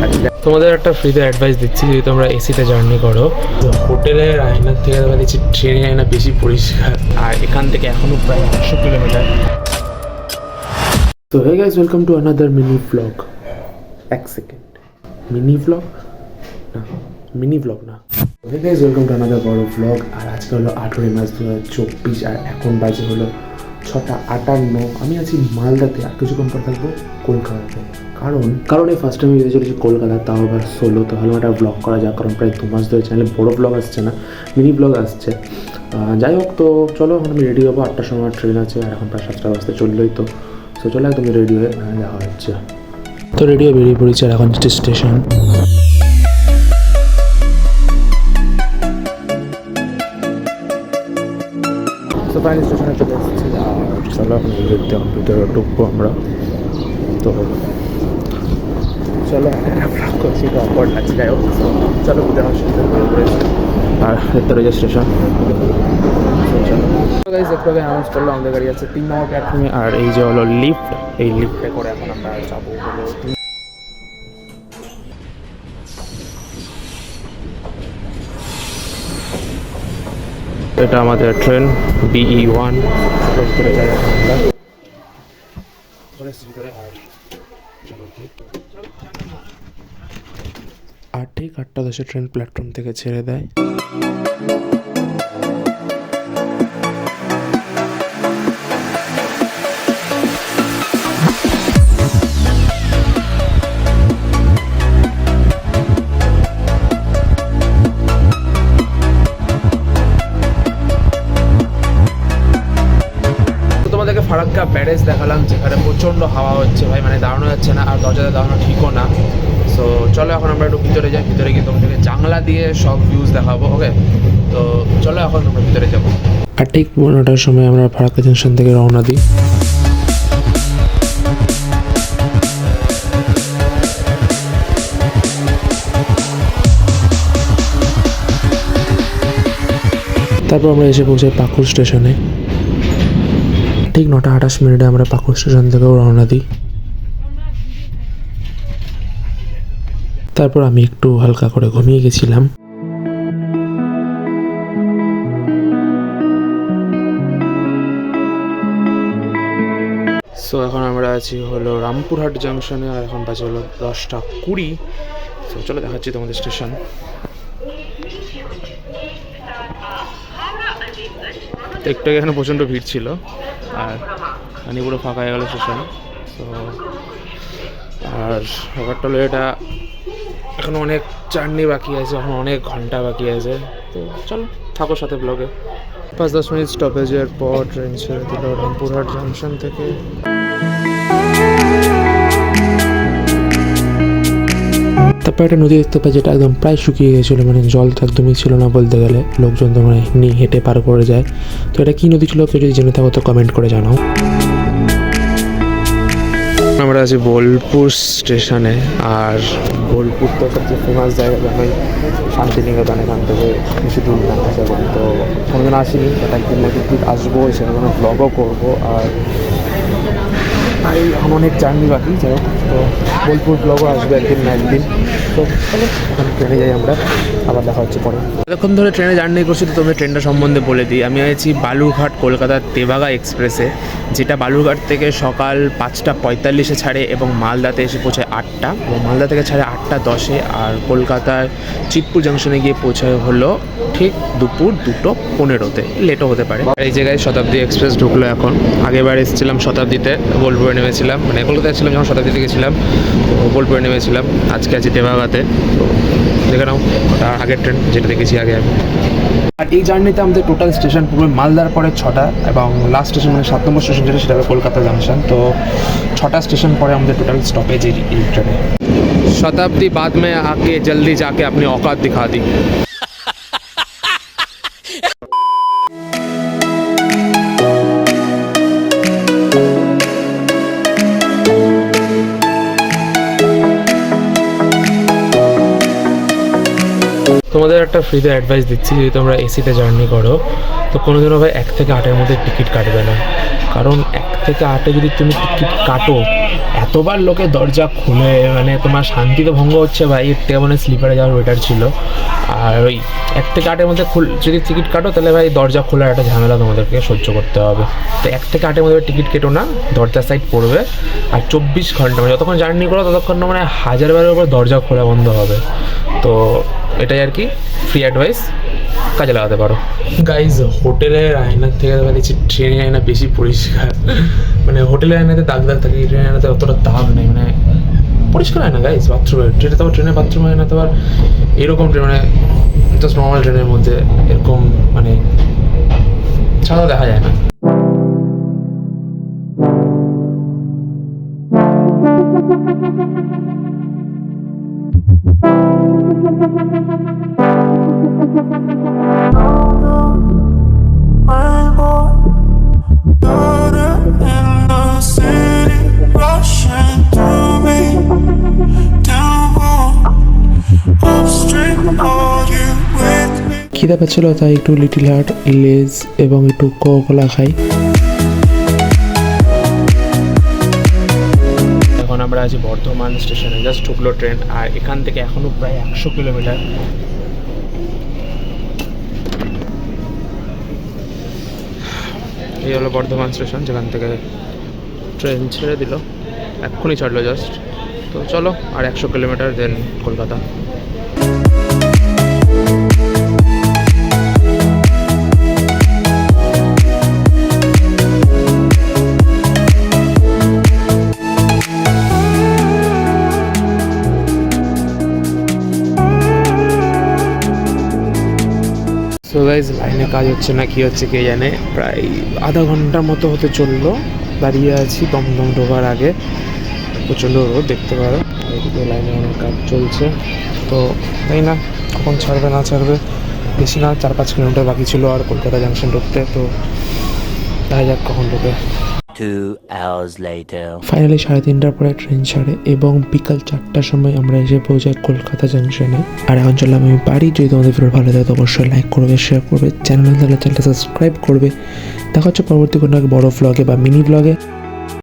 লাগছে তোমাদের একটা ফ্রিতে অ্যাডভাইস দিচ্ছি যদি তোমরা এসিতে জার্নি করো হোটেলের আয়নার থেকে দেখা দিচ্ছি ট্রেনের আয়না বেশি পরিষ্কার। আর এখান থেকে এখনও প্রায় একশো কিলোমিটার তো hey guys welcome to another mini vlog এক সেকেন্ড মিনি ব্লগ না মিনি ব্লগ না। Hey guys welcome to another বড় ব্লগ আর আজকে হলো আঠেরোই মাস দু হাজার চব্বিশ আর এখন বাজে হলো ছটা আটান্ন আমি আছি মালদাতে। আর কিছুক্ষণ পর থাকব কলকাতাতে। কারণ কারণ এই ফার্স্ট টাইম যেতে চলেছি কলকাতা তাও আবার সোলো তো ভালো একটা ব্লগ করা যাক। কারণ প্রায় দু মাস ধরে চ্যানেলে বড়ো ব্লগ আসছে না মিনি ব্লগ আসছে। যাই হোক তো চলো এখন আমি রেডি হব। আটটার সময় ট্রেন আছে আর এখন প্রায় সাতটা বাজতে চললোই তো। তো চলো একদম রেডি হয়ে যাওয়া হচ্ছে। তো রেডি হয়ে বেরিয়ে পড়েছি আর এখন স্টেশন তো ফাইনাল স্টেশনে চলে এসেছি। আর চলো এখন ভিতরে ঢুকবো আমরা। তো চলো ব্লগ করছি তো অকওয়ার্ড লাগছে যাই হোক চলো বেরিয়ে পড়েছি আর স্টেশন গাইজ একটু আগে অ্যানাউন্স করল আমাদের গাড়ি আছে তিন নম্বর প্ল্যাটফর্মে আর এই যে হলো লিফট এই লিফটে করে এখন আমরা যাব। হলো এটা আমাদের ট্রেন বিই ওয়ান ঠিক। আর ঠিক আটটা দশে ট্রেন প্ল্যাটফর্ম থেকে ছেড়ে দেয় ফারাক্কা ব্যারেজ দেখালাম, যেখানে প্রচণ্ড হাওয়া হচ্ছে ভাই মানে দাঁড়ানো যাচ্ছে না আর দরজাতে দাঁড়ানো ঠিকও না। সো চলো এখন আমরা একটু ভিতরে যাই, ভিতরে গিয়ে তোমাদেরকে জানলা দিয়ে সব ভিউজ দেখাবো ওকে তো চলো এখন আমরা ভিতরে যাব। আর ঠিক পনেরোটার সময় আমরা ফারাক্কা জংশন থেকে রওনা দিই। তারপর আমরা এসে পৌঁছাই পাকুড় স্টেশনে। ঠিক নটা আঠাশ মিনিটে আমরা পাকুড় স্টেশন থেকেও রওনা দিই। তারপর আমি একটু হালকা করে ঘুমিয়ে গেছিলাম। সো এখন আমরা আছি হলো রামপুরহাট জাংশনে আর এখন বাজে হলো দশটা কুড়ি। তো চলো দেখাচ্ছি তোমাদের স্টেশন একটু এখানে প্রচণ্ড ভিড় ছিল। আর এখানে পুরো ফাঁকা হয়ে গেল স্টেশন তো আর ব্যাপারটা হলো এটা এখন অনেক জার্নি বাকি আছে, এখন অনেক ঘণ্টা বাকি আছে। তো চলো, থাকো সাথে ব্লগে পাঁচ দশ মিনিট স্টপেজের পর ট্রেন ছেড়ে দিল রামপুরহাট জাংশন থেকে। তারপর একটা নদী দেখতে পাই যেটা একদম প্রায় শুকিয়ে গেছিল মানে জল তো একদমই ছিল না বলতে গেলে। লোকজন তো মানে নিয়ে হেঁটে পার করে যায়। তো এটা কী নদী ছিল কেউ যদি জেনে থাকো তো কমেন্ট করে জানাও। আমরা আছি বোলপুর স্টেশনে আর বোলপুর তো সবচেয়ে ফেমাস জায়গা জানোই শান্তিনিকেতন এখান থেকে বেশি দূর না তো কোনোদিন আসিনি বাট একদিন একদিন আসব কোনো ব্লগও করব আর আর এই অনেক জার্নি বাকি, যাই হোক, তো বোলপুর ব্লগও আসবে একদিন না একদিন। তো ওখানে ট্রেনে যাই আমরা, আবার দেখা হচ্ছে পরে। এতক্ষণ ধরে ট্রেনে জার্নি করছি, তো তোমাদের ট্রেনটা সম্বন্ধে বলে দিই। আমি আছি বালুরঘাট কলকাতার তেভাগা এক্সপ্রেসে যেটা বালুরঘাট থেকে সকাল পাঁচটা পঁয়তাল্লিশে ছাড়ে এবং মালদাতে এসে পৌঁছায় আটটা। এবং মালদা থেকে ছাড়ে আটটা দশে আর কলকাতার চিতপুর জাংশনে গিয়ে পৌঁছায় হলো ঠিক দুপুর দুটো পনেরোতে। লেটও হতে পারে। এই জায়গায় শতাব্দী এক্সপ্রেস ঢুকলো এখন। আগেবার এসেছিলাম শতাব্দীতে, বোলপুরে নেমেছিলাম। মানে কলকাতায় ছিলাম যখন শতাব্দীতে গেছিলাম বোলপুরে নেমেছিলাম। আজকে আছি দেবাগাতে। তো দেখে নাও, ওটা আগের ট্রেন যেটা দেখেছি আগে আমি। আর এই জার্নিতে আমাদের টোটাল স্টেশন পুরো মালদার পরে ছটা এবং লাস্ট স্টেশন মানে সাত নম্বর স্টেশন যেটা সেটা কলকাতা জাংশন তো ছটা স্টেশন পরে আমাদের টোটাল স্টপেজ এই ট্রেনে শতাব্দী বাদ মে আকে জলদি যাকে আপনি অকাত দিখা দিই তোমাদের একটা ফ্রিতে অ্যাডভাইস দিচ্ছি, যদি তোমরা এসিতে জার্নি করো, তো কোনোদিনও ভাই এক থেকে আটের মধ্যে টিকিট কাটবে না। কারণ এক থেকে আটে যদি তুমি টিকিট কাটো, এতবার লোকে দরজা খুলে মানে তোমার শান্তি তো ভঙ্গ হচ্ছে ভাই, এর থেকে মানে স্লিপারে যাওয়ার বেটার ছিল। আর ওই এক থেকে আটের মধ্যে খুল, যদি টিকিট কাটো, তাহলে ভাই দরজা খোলার একটা ঝামেলা তোমাদেরকে সহ্য করতে হবে। তো এক থেকে আটের মধ্যে টিকিট কেটো না, দরজার সাইড পড়বে, আর চব্বিশ ঘণ্টা মানে যতক্ষণ জার্নি করো, ততক্ষণ মানে হাজার বারের উপর দরজা খোলা বন্ধ হবে। তো এটাই আর কি ফ্রি অ্যাডভাইস কাজে লাগাতে পারো। গাইজ হোটেলের আয়নার থেকে দেখা দিচ্ছি ট্রেনের আয়না বেশি পরিষ্কার। মানে হোটেলের আয়নাতে দাগ দাগ থাকে ট্রেনের আয়নাতে অতটা দাগ নেই মানে পরিষ্কার হয় না গাইজ বাথরুমে ট্রেনে তো ট্রেনের বাথরুম হয় না তো আবার এরকম ট্রেন মানে জাস্ট নর্মাল ট্রেনের মধ্যে এরকম মানে ছাড়াও দেখা যায় না। খিদে পাচ্ছিল তাই একটু লিটিল হার্ট লেজ এবং একটু কোলা খাই। আমরা আছি বর্ধমান স্টেশনে জাস্ট ঢুকলো ট্রেন আর এখান থেকে এখনও প্রায় একশো কিলোমিটার। এই হলো বর্ধমান স্টেশন, যেখান থেকে ট্রেন ছেড়ে দিল। এক্ষুনি ছাড়লো জাস্ট তো চলো, আর একশো কিলোমিটার দেন কলকাতা। গাইজ লাইনে কাজ হচ্ছে না, কি হচ্ছে কে জানে। প্রায় আধা ঘণ্টা মতো হতে চলল। দাঁড়িয়ে আছি দমদম ঢোকার আগে। প্রচণ্ড রোদ, দেখতে পারো। এদিকে লাইনে অনেক কাজ চলছে। তো তাই না, কখন ছাড়বে, না ছাড়বে। বেশি না, চার পাঁচ কিলোমিটার বাকি ছিল আর কলকাতা জাংশন ঢুকতে। তো দেখা যাক কখন ঢোকে. ফাইনালি সাড়ে তিনটার পরে ট্রেন ছাড়ে এবং বিকাল চারটার সময় আমরা এসে পৌঁছাই কলকাতা জাংশনে আর এখন চললাম আমি বাড়ি। যদি তোমাদের ভিডিও ভালো লাগে, তো অবশ্যই লাইক করবে শেয়ার করবে চ্যানেল চ্যানেলটা সাবস্ক্রাইব করবে। দেখা হচ্ছে পরবর্তী কোনো বড় ব্লগে বা মিনি ভ্লগে